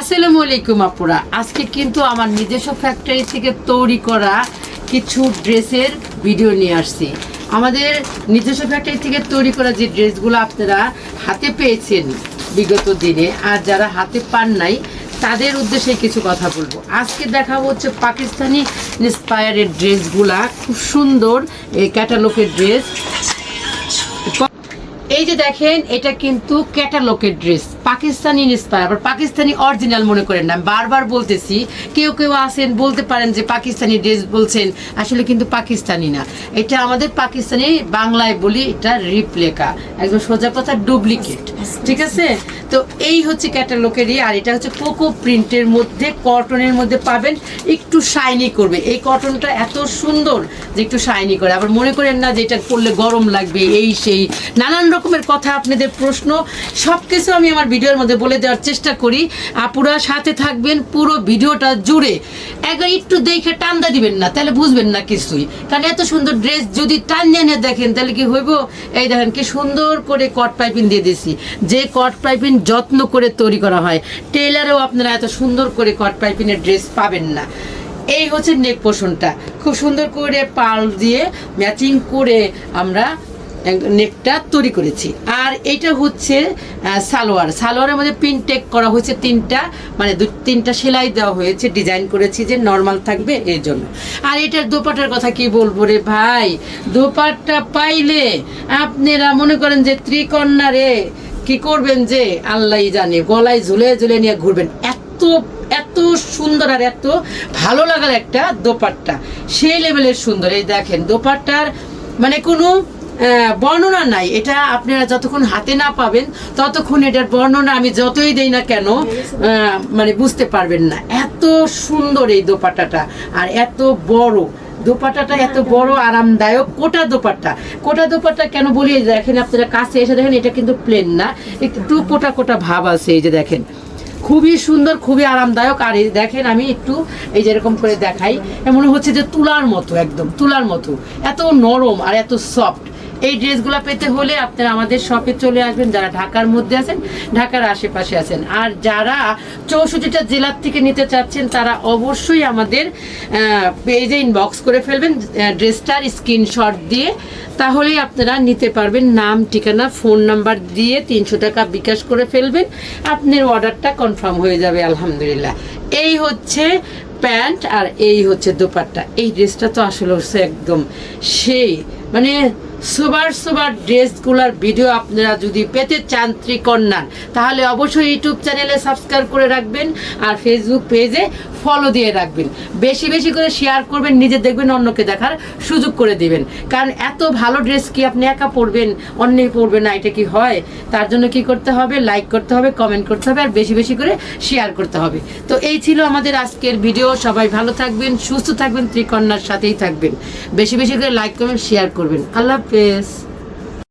আসসালামু আলাইকুম আপুরা। আজকে কিন্তু আমার নিজস্ব ফ্যাক্টরি থেকে তৈরি করা কিছু ড্রেসের ভিডিও নিয়ে আসছি। আমাদের নিজস্ব ফ্যাক্টরি থেকে তৈরি করা যে ড্রেসগুলো আপনারা হাতে পেয়েছেন বিগত দিনে আর যারা হাতে পান নাই, তাদের উদ্দেশ্যে কিছু কথা বলব। আজকে দেখাবো হচ্ছে পাকিস্তানি ইন্সপায়ারের ড্রেসগুলা। খুব সুন্দর এই ক্যাটালগের ড্রেস এই যে দেখেন, এটা কিন্তু ক্যাটালকের ড্রেস পাকিস্তানি ইন্সপায়ার আবার পাকিস্তানি অরিজিনাল মনে করেন না। বারবার বলতেছি, কেউ কেউ আসেন বলতে পারেন যে পাকিস্তানি ড্রেস বলছেন, আসলে কিন্তু পাকিস্তানি না। এটা আমাদের পাকিস্তানি বাংলায় বলি এটা রিপ্লেকা একদম সোজা কথা ডুপ্লিকেট ঠিক আছে? তো এই হচ্ছে ক্যাটালকেরই আর এটা হচ্ছে কোকো প্রিন্টের মধ্যে কটনের মধ্যে পাবেন, একটু শাইনি করবে। এই কটনটা এত সুন্দর যে একটু শাইনি করে, আবার মনে করেন না যে এটা করলে গরম লাগবে, এই সেই, নানান রকমের কথা, আপনাদের প্রশ্ন সব কিছু আমি আমার ভিডিওর মধ্যে বলে দেওয়ার চেষ্টা করি। আপুরা সাথে থাকবেন, পুরো ভিডিওটা জুড়ে। একবার একটু দেখে টান্দা দিবেন না, তাহলে বুঝবেন না কিছুই। কারণ এত সুন্দর ড্রেস যদি টান দেখেন, তাহলে কি হইব? এই দেখেন কি সুন্দর করে কট পাইপিং দিয়ে দিয়েছি। যে কট পাইপিং যত্ন করে তৈরি করা হয় টেলারেও আপনারা এত সুন্দর করে কট পাইপিংয়ের ড্রেস পাবেন না। এই হচ্ছে নেক পোষণটা। খুব সুন্দর করে পাল দিয়ে ম্যাচিং করে আমরা নেকটা তৈরি করেছি। আর এটা হচ্ছে সালোয়ার। সালোয়ারের মধ্যে প্রিন্টেক করা হয়েছে তিনটা মানে দু, তিনটা সেলাই দেওয়া হয়েছে ডিজাইন করেছি যে নর্মাল থাকবে এর জন্য। আর এটার দোপাটার কথা কি বলব রে ভাই? দোপাট্টা পাইলে আপনারা মনে করেন যে ত্রিকন্যা রে, কি করবেন যে আল্লাহই জানে, গলায় ঝুলে ঝুলে নিয়ে ঘুরবেন। এত এত সুন্দর আর এত ভালো লাগার একটা দোপাট্টা। সেই লেভেলের সুন্দর। এই দেখেন, দোপাট্টার মানে কোনো বর্ণনা নাই। এটা আপনারা যতক্ষণ হাতে না পাবেন, ততক্ষণ এটার বর্ণনা আমি যতই দেই না কেন মানে বুঝতে পারবেন না। এত সুন্দর এই দোপাট্টাটা, আর এত বড়। দোপাট্টাটা এত বড়, আরামদায়ক, কোটা দোপাট্টা। কোটা দোপাট্টা কেন বলি দেখেন আপনারা কাছে এসে দেখেন, এটা কিন্তু প্লেন না। একটু কোটা কোটা ভাব আছে, এই যে দেখেন। খুবই সুন্দর, খুবই আরামদায়ক। আর দেখেন, আমি একটু এই যে এরকম করে দেখাই। এমন হচ্ছে যে তুলার মতো, একদম তুলার মতো। এত নরম আর এত সফট এই ড্রেসগুলো পেতে হলে আপনারা আমাদের শপে চলে আসবেন, যারা ঢাকার মধ্যে আছেন, ঢাকার আশেপাশে আছেন। আর যারা চৌষট্টিটা জেলার থেকে নিতে চাচ্ছেন, তারা অবশ্যই আমাদের পেজে ইনবক্স করে ফেলবেন ড্রেসটার স্ক্রিনশট দিয়ে। তাহলেই আপনারা নিতে পারবেন নাম, ঠিকানা ফোন নাম্বার দিয়ে তিনশো টাকা বিকাশ করে ফেলবেন। আপনার অর্ডারটা কনফার্ম হয়ে যাবে, আলহামদুলিল্লাহ। এই হচ্ছে প্যান্ট আর এই হচ্ছে দোপাট্টা। এই ড্রেসটা তো আসলে হচ্ছে একদম সেই মানে সুবার সুবার ড্রেসগুলার ভিডিও আপনারা যদি পেতে চান ত্রিকন্যার তাহলে অবশ্যই ইউটিউব চ্যানেলে সাবস্ক্রাইব করে রাখবেন আর ফেসবুক পেজে ফলো দিয়ে রাখবেন। বেশি বেশি করে শেয়ার করবেন, নিজে দেখবেন, অন্যকে দেখার সুযোগ করে দিবেন। কারণ এত ভালো ড্রেস কি আপনি একা পরবেন অন্যই পরবেন না, এটা কি হয়? তার জন্য কি করতে হবে? লাইক করতে হবে কমেন্ট করতে হবে আর বেশি বেশি করে শেয়ার করতে হবে। তো এই ছিল আমাদের আজকের ভিডিও সবাই ভালো থাকবেন, সুস্থ থাকবেন ত্রিকন্যার সাথেই থাকবেন। বেশি বেশি করে লাইক কমেন্ট শেয়ার করবেন। আল্লাহ office